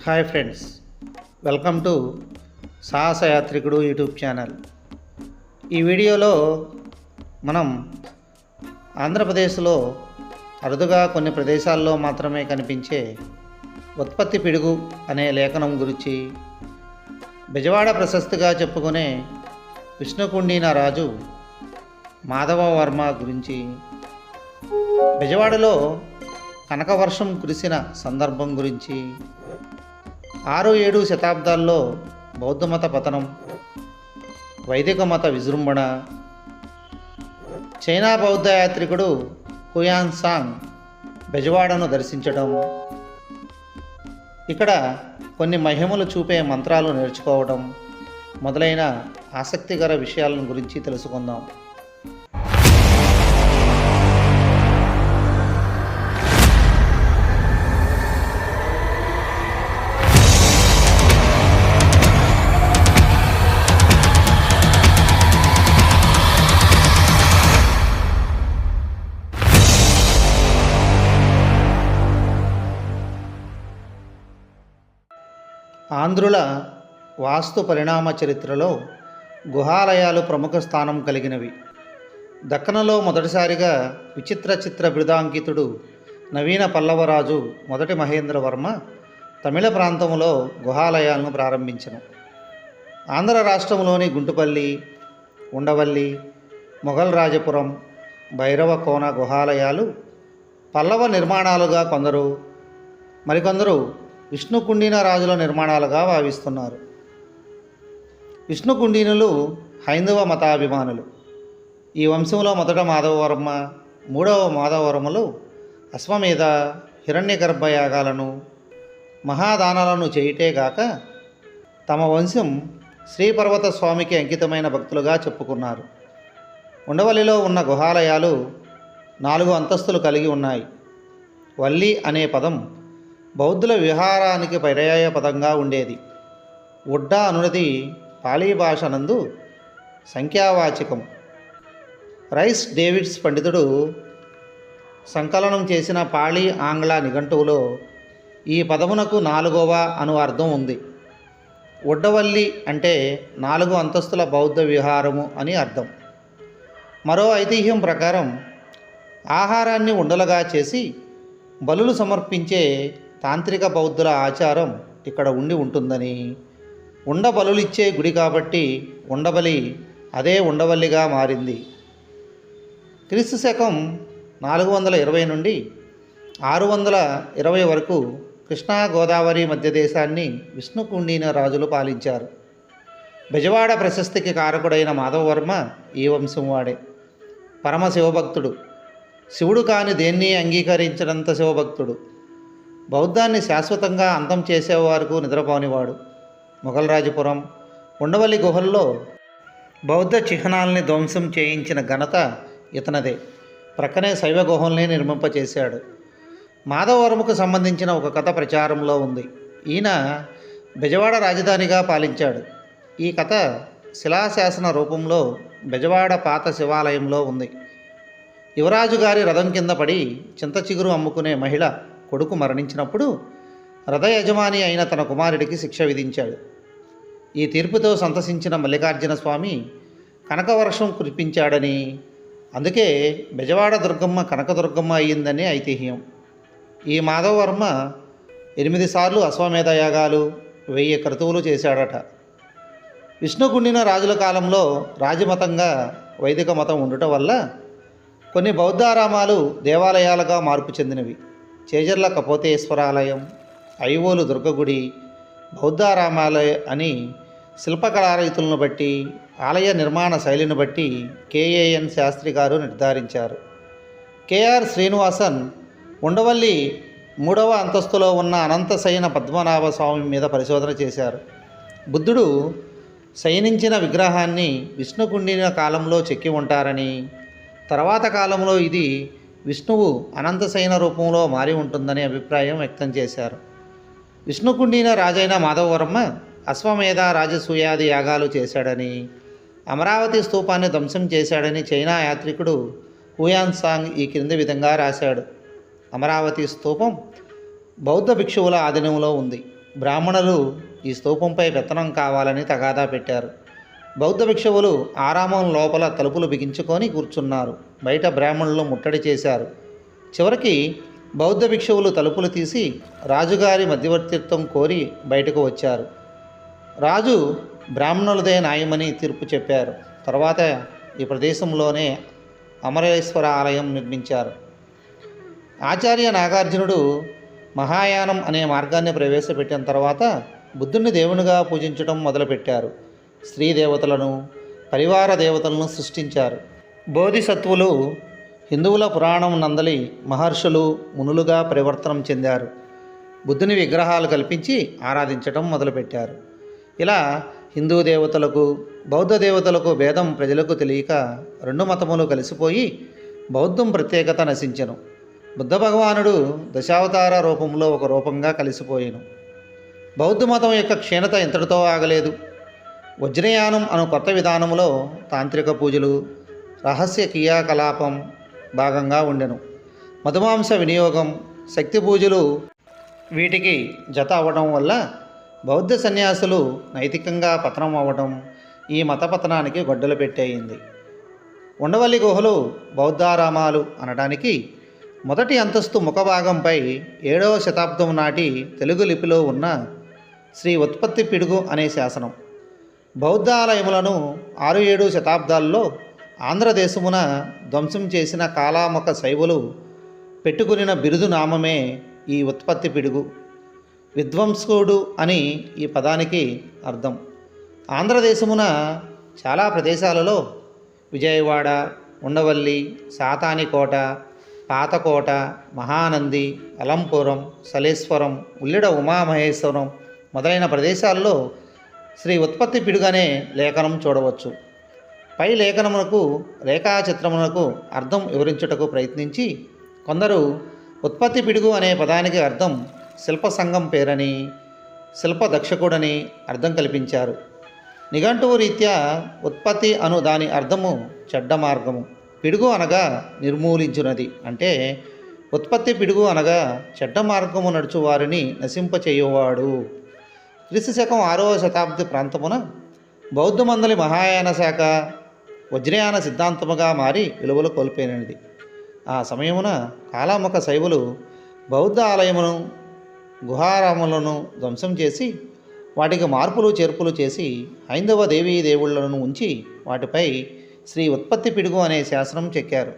Hi friends welcome to సాహసయాత్రికుడు YouTube channel. ఈ వీడియోలో మనం ఆంధ్రప్రదేశ్లో అరుదుగా కొన్ని ప్రదేశాల్లో మాత్రమే కనిపించే ఉత్పత్తి పిడుగు అనే లేఖనం గురించి బెజవాడ ప్రశస్తిగా చెప్పుకునే విష్ణుకుండిన రాజు మాధవ వర్మ గురించి బెజవాడలో కనకవర్షం కురిసిన సందర్భం గురించి ఆరు ఏడు శతాబ్దాల్లో బౌద్ధమత పతనం వైదిక మత విజృంభణ చైనా బౌద్ధ యాత్రికుడు హుయాన్ సాంగ్ బెజవాడను దర్శించడం. ఇక్కడ కొన్ని మహిమలు చూపే మంత్రాలు నేర్చుకోవడం మొదలైన ఆసక్తికర విషయాలను గురించి తెలుసుకుందాం. ఆంధ్రుల వాస్తు పరిణామ చరిత్రలో గుహాలయాలు ప్రముఖ స్థానం కలిగినవి. దక్కనలో మొదటిసారిగా విచిత్ర చిత్ర బిరుదాంకితుడు నవీన పల్లవరాజు మొదటి మహేంద్రవర్మ తమిళ ప్రాంతంలో గుహాలయాలను ప్రారంభించను. ఆంధ్ర రాష్ట్రంలోని గుంటుపల్లి ఉండవల్లి మొఘల్ రాజపురం భైరవ కోన గుహాలయాలు పల్లవ నిర్మాణాలుగా కొందరు మరికొందరు విష్ణుకుండిన రాజుల నిర్మాణాలుగా భావిస్తున్నారు. విష్ణుకుండినులు హైందవ మతాభిమానులు. ఈ వంశంలో మొదట మాధవవర్మ మూడవ మాధవవర్మలు అశ్వమేధ హిరణ్య గర్భయాగాలను మహాదానాలను చేయుటేగాక తమ వంశం శ్రీపర్వత స్వామికి అంకితమైన భక్తులుగా చెప్పుకున్నారు. ఉండవల్లిలో ఉన్న గుహాలయాలు నాలుగు అంతస్తులు కలిగి ఉన్నాయి. వల్లి అనే పదం బౌద్ధుల విహారానికి పర్యాయ పదంగా ఉండేది. ఉడ్డా అనునది పాళీ భాష నందు సంఖ్యావాచకం. రైస్ డేవిడ్స్ పండితుడు సంకలనం చేసిన పాళీ ఆంగ్ల నిఘంటువులో ఈ పదమునకు నాలుగవ అను అర్థం ఉంది. ఉడ్డవల్లి అంటే నాలుగు అంతస్తుల బౌద్ధ విహారము అని అర్థం. మరో ఐతిహ్యం ప్రకారం ఆహారాన్ని ఉండలుగా చేసి బలులు సమర్పించే తాంత్రిక బౌద్ధుల ఆచారం ఇక్కడ ఉండి ఉంటుందని. ఉండబలులిచ్చే గుడి కాబట్టి ఉండబలి అదే ఉండవల్లిగా మారింది. క్రీస్తు శకం నాలుగు వందల ఇరవై నుండి ఆరు వందల ఇరవై వరకు కృష్ణా గోదావరి మధ్య దేశాన్ని విష్ణుకుండిన రాజులు పాలించారు. బెజవాడ ప్రశస్తికి కారకుడైన మాధవవర్మ ఈ వంశం వాడే. పరమ శివభక్తుడు. శివుడు కాని దేన్ని అంగీకరించినంత శివభక్తుడు. బౌద్ధాన్ని శాశ్వతంగా అంతం చేసే వరకు నిద్రపోనివాడు మొఘలరాజపురం ఉండవల్లి గుహల్లో బౌద్ధ చిహ్నాల్ని ధ్వంసం చేయించిన ఘనత ఇతనదే. ప్రక్కనే శైవ గుహల్ని నిర్మింపచేశాడు. మాధవవర్మకు సంబంధించిన ఒక కథ ప్రచారంలో ఉంది. ఈయన బెజవాడ రాజధానిగా పాలించాడు. ఈ కథ శిలాశాసన రూపంలో బెజవాడ పాత శివాలయంలో ఉంది. యువరాజు గారి రథం కింద పడి చింత చిగురు అమ్ముకునే మహిళ కొడుకు మరణించినప్పుడు రథ యజమాని అయిన తన కుమారుడికి శిక్ష విధించాడు. ఈ తీర్పుతో సంతసించిన మల్లికార్జున స్వామి కనకవర్షం కురిపించాడని అందుకే బెజవాడ దుర్గమ్మ కనకదుర్గమ్మ అయ్యిందని ఐతిహ్యం. ఈ మాధవవర్మ ఎనిమిది సార్లు అశ్వమేధ యాగాలు వెయ్యి క్రతువులు చేశాడట. విష్ణుగుండిన రాజుల కాలంలో రాజమతంగా వైదిక మతం ఉండటం వల్ల కొన్ని బౌద్ధారామాలు దేవాలయాలుగా మార్పు చెందినవి. చేజర్ల కపోతేశ్వరాలయం ఐవోలు దుర్గగుడి బౌద్ధారామాలయ అని శిల్పకళారీతులను బట్టి ఆలయ నిర్మాణ శైలిని బట్టి కేఏఎన్ శాస్త్రి గారు నిర్ధారించారు. కేఆర్ శ్రీనివాసన్ ఉండవల్లి మూడవ అంతస్తులో ఉన్న అనంతశయన పద్మనాభ స్వామి మీద పరిశోధన చేశారు. బుద్ధుడు శయనించిన విగ్రహాన్ని విష్ణుకుండిన కాలంలో చెక్కి ఉంటారని తర్వాత కాలంలో ఇది విష్ణువు అనంతశయన రూపంలో మారి ఉంటుందని అభిప్రాయం వ్యక్తం చేశారు. విష్ణుకుండిన రాజైన మాధవవర్మ అశ్వమేధ రాజసూయాది యాగాలు చేశాడని అమరావతి స్తూపాన్ని ధ్వంసం చేశాడని చైనా యాత్రికుడు హుయాన్ సాంగ్ ఈ క్రింది విధంగా రాశాడు. అమరావతి స్తూపం బౌద్ధ భిక్షువుల ఆధీనంలో ఉంది. బ్రాహ్మణులు ఈ స్తూపంపై పెత్తనం కావాలని తగాదా పెట్టారు. బౌద్ధ భిక్షువులు ఆరామం లోపల తలుపులు బిగించుకొని కూర్చున్నారు. బయట బ్రాహ్మణులు ముట్టడి చేశారు. చివరికి బౌద్ధ భిక్షువులు తలుపులు తీసి రాజుగారి మధ్యవర్తిత్వం కోరి బయటకు వచ్చారు. రాజు బ్రాహ్మణులదే న్యాయమని తీర్పు చెప్పారు. తర్వాత ఈ ప్రదేశంలోనే అమరేశ్వర ఆలయం నిర్మించారు. ఆచార్య నాగార్జునుడు మహాయానం అనే మార్గాన్ని ప్రవేశపెట్టిన తర్వాత బుద్ధుణ్ణి దేవునిగా పూజించడం మొదలుపెట్టారు. స్త్రీ దేవతలను పరివార దేవతలను సృష్టించారు. బోధిసత్వులు హిందువుల పురాణం నందలి మహర్షులు మునులుగా పరివర్తనం చెందారు. బుద్ధుని విగ్రహాలు కల్పించి ఆరాధించటం మొదలుపెట్టారు. ఇలా హిందూ దేవతలకు బౌద్ధ దేవతలకు భేదం ప్రజలకు తెలియక రెండు మతములు కలిసిపోయి బౌద్ధం ప్రత్యేకత నశించెను. బుద్ధ భగవానుడు దశావతార రూపంలో ఒక రూపంగా కలిసిపోయాను. బౌద్ధ మతం యొక్క క్షీణత ఇంతటితో ఆగలేదు. వజ్రయానం అను కొత్త విధానంలో తాంత్రిక పూజలు రహస్య క్రియాకలాపం భాగంగా ఉండెను. మధుమాంస వినియోగం శక్తి పూజలు వీటికి జత అవ్వడం వల్ల బౌద్ధ సన్యాసులు నైతికంగా పతనం అవ్వడం ఈ మతపతనానికి గొడ్డలు పెట్టేయింది. ఉండవల్లి గుహలు బౌద్ధారామాలు అనడానికి మొదటి అంతస్తు ముఖభాగంపై ఏడవ శతాబ్దం నాటి తెలుగు లిపిలో ఉన్న శ్రీ ఉత్పత్తి పిడుగు అనే శాసనం. బౌద్ధాలయములను ఆరు ఏడు శతాబ్దాల్లో ఆంధ్రదేశమున ధ్వంసం చేసిన కాలామక శైవులు పెట్టుకునిన బిరుదు నామమే ఈ ఉత్పత్తి పిడుగు. విధ్వంసుడు అని ఈ పదానికి అర్థం. ఆంధ్రదేశమున చాలా ప్రదేశాలలో విజయవాడ ఉండవల్లి సాతానికోట పాతకోట మహానంది అలంపురం సలేశ్వరం ఉల్లిడ ఉమామహేశ్వరం మొదలైన ప్రదేశాల్లో శ్రీ ఉత్పత్తి పిడుగనే లేఖనం చూడవచ్చు. పై లేఖనమునకు రేఖాచిత్రమునకు అర్థం వివరించుటకు ప్రయత్నించి కొందరు ఉత్పత్తి పిడుగు అనే పదానికి అర్థం శిల్ప సంఘం పేరని శిల్ప దక్షకుడని అర్థం కల్పించారు. నిఘంటువు రీత్యా ఉత్పత్తి అను దాని అర్థము చెడ్డ మార్గము. పిడుగు అనగా నిర్మూలించునది. అంటే ఉత్పత్తి పిడుగు అనగా చెడ్డ మార్గము నడుచు వారిని నశింపచేయువాడు. క్రీస్తు శకం ఆరవ శతాబ్ది ప్రాంతమున బౌద్ధ మందలి మహాయాన శాఖ వజ్రయాన సిద్ధాంతముగా మారి విలువలు కోల్పోయినది. ఆ సమయమున కాలాముఖ శైవులు బౌద్ధ ఆలయమును గుహారాములను ధ్వంసం చేసి వాటికి మార్పులు చేర్పులు చేసి హైందవ దేవీ దేవుళ్ళను ఉంచి వాటిపై శ్రీ ఉత్పత్తి పిడుగు అనే శాసనం చెక్కారు.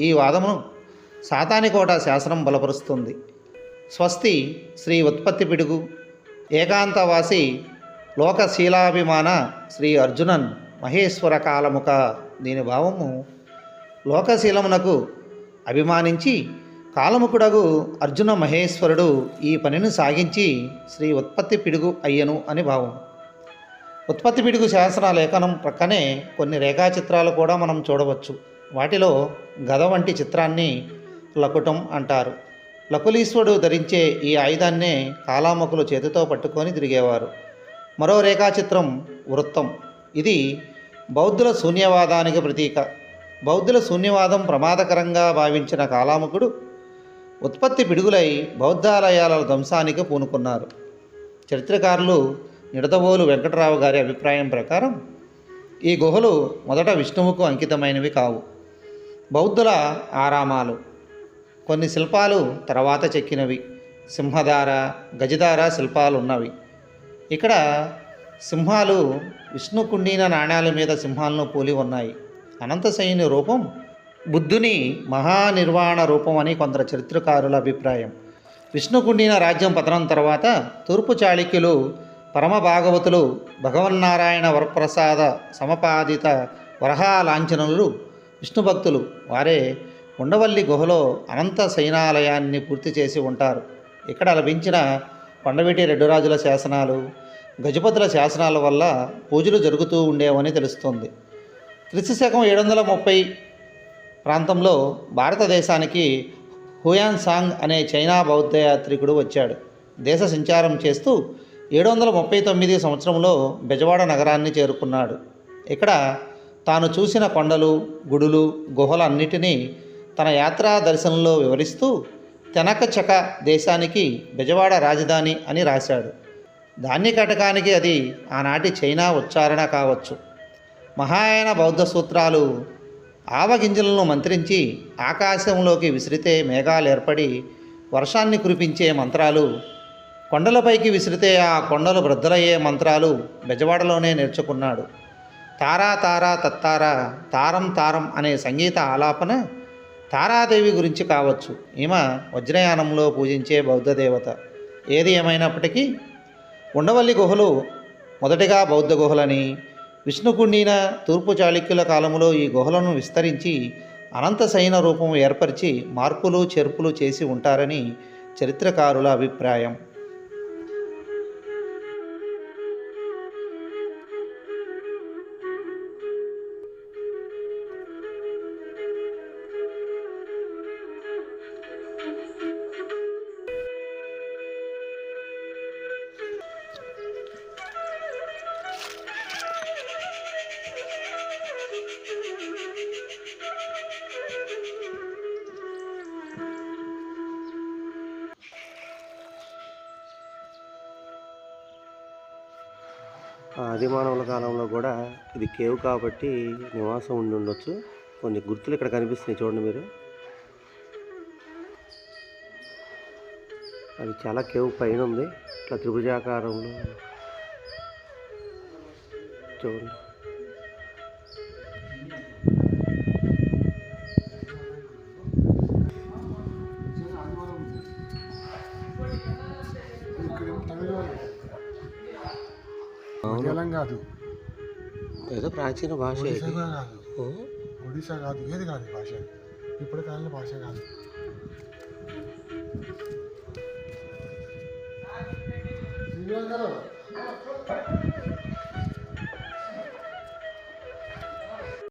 ఈ వాదమును సాతానికోట శాసనం బలపరుస్తుంది. స్వస్తి శ్రీ ఉత్పత్తి పిడుగు ఏకాంతవాసి లోకశీలాభిమాన శ్రీ అర్జునన్ మహేశ్వర కాలముక దీని భావము లోకశీలమునకు అభిమానించి కాలముకుడగు అర్జున మహేశ్వరుడు ఈ పనిని సాగించి శ్రీ ఉత్పత్తి పిడుగు అయ్యను అని భావం. ఉత్పత్తి పిడుగు శాసన లేఖనం ప్రక్కనే కొన్ని రేఖాచిత్రాలు కూడా మనం చూడవచ్చు. వాటిలో గద వంటి చిత్రాన్ని లకుటం అంటారు. లకులీశ్వరుడు ధరించే ఈ ఆయుధాన్నే కాలాముఖులు చేతితో పట్టుకొని తిరిగేవారు. మరో రేఖాచిత్రం వృత్తం. ఇది బౌద్ధుల శూన్యవాదానికి ప్రతీక. బౌద్ధుల శూన్యవాదం ప్రమాదకరంగా భావించిన కాలాముకుడు ఉత్పత్తి పిడుగులై బౌద్ధాలయాల ధ్వంసానికి పూనుకున్నారు. చరిత్రకారులు నిడదవోలు వెంకటరావు గారి అభిప్రాయం ప్రకారం ఈ గుహలు మొదట విష్ణువుకు అంకితమైనవి కావు. బౌద్ధుల ఆరామాలు కొన్ని శిల్పాలు తర్వాత చెక్కినవి. సింహధార గజధార శిల్పాలు ఉన్నవి ఇక్కడ సింహాలు విష్ణు కుండీన నాణ్యాల మీద సింహాలను పోలి ఉన్నాయి. అనంతశయుని రూపం బుద్ధుని మహానిర్వాణ రూపం అని కొందరు చరిత్రకారుల అభిప్రాయం. విష్ణుకుండిన రాజ్యం పతనం తర్వాత తూర్పు చాళుక్యులు పరమ భాగవతులు భగవన్నారాయణ వరప్రసాద సమపాదిత వరహాలాంఛనులు విష్ణు భక్తులు. వారే ఉండవల్లి గుహలో అనంత సైనాలయాన్ని పూర్తి చేసి ఉంటారు. ఇక్కడ లభించిన కొండవీటి రెడ్డిరాజుల శాసనాలు గజపతుల శాసనాల వల్ల పూజలు జరుగుతూ ఉండేవని తెలుస్తుంది. క్రిస్తు శకం ఏడు వందల ముప్పై ప్రాంతంలో భారతదేశానికి హుయాన్ సాంగ్ అనే చైనా బౌద్ధ యాత్రికుడు వచ్చాడు. దేశ సంచారం చేస్తూ ఏడు వందల ముప్పై తొమ్మిది సంవత్సరంలో బెజవాడ నగరాన్ని చేరుకున్నాడు. ఇక్కడ తాను చూసిన కొండలు గుడులు గుహలన్నిటినీ తన యాత్రా దర్శనంలో వివరిస్తూ తెనకచక దేశానికి బెజవాడ రాజధాని అని రాశాడు. కటకానికి అది ఆనాటి చైనా ఉచ్చారణ కావచ్చు. మహాయాన బౌద్ధ సూత్రాలు ఆవగింజలను మంత్రించి ఆకాశంలోకి విసిరితే మేఘాలు ఏర్పడి వర్షాన్ని కురిపించే మంత్రాలు కొండలపైకి విసిరితే ఆ కొండలు వృద్ధులయ్యే మంత్రాలు బెజవాడలోనే నేర్చుకున్నాడు. తారా తారా తత్తారా తారం తారం అనే సంగీత ఆలాపన తారాదేవి గురించి కావచ్చు. ఈమె వజ్రయానంలో పూజించే బౌద్ధ దేవత. ఏది ఏమైనప్పటికీ ఉండవల్లి గుహలు మొదటిగా బౌద్ధ గుహలని విష్ణుకుండిన తూర్పు చాళుక్యుల కాలంలో ఈ గుహలను విస్తరించి అనంత సైన రూపం ఏర్పరిచి మార్పులు చేర్పులు చేసి ఉంటారని చరిత్రకారుల అభిప్రాయం. ఆదిమానవుల కాలంలో కూడా ఇది కేవ్ కాబట్టి నివాసం ఉండి ఉండొచ్చు. కొన్ని గుర్తులు ఇక్కడ కనిపిస్తున్నాయి చూడండి మీరు. అది చాలా కేవ్ పైన ఉంది. ఇట్లా త్రిభుజాకారంలో. చూడండి. అవును మలయాళం కాదు. ఏదో ప్రాచీన భాష కాదు. ఓ, ఒడిశా కాదు. ఏది కాదు భాష? ఇప్పుడు కాలంలో భాష కాదు. శ్రీలంకలో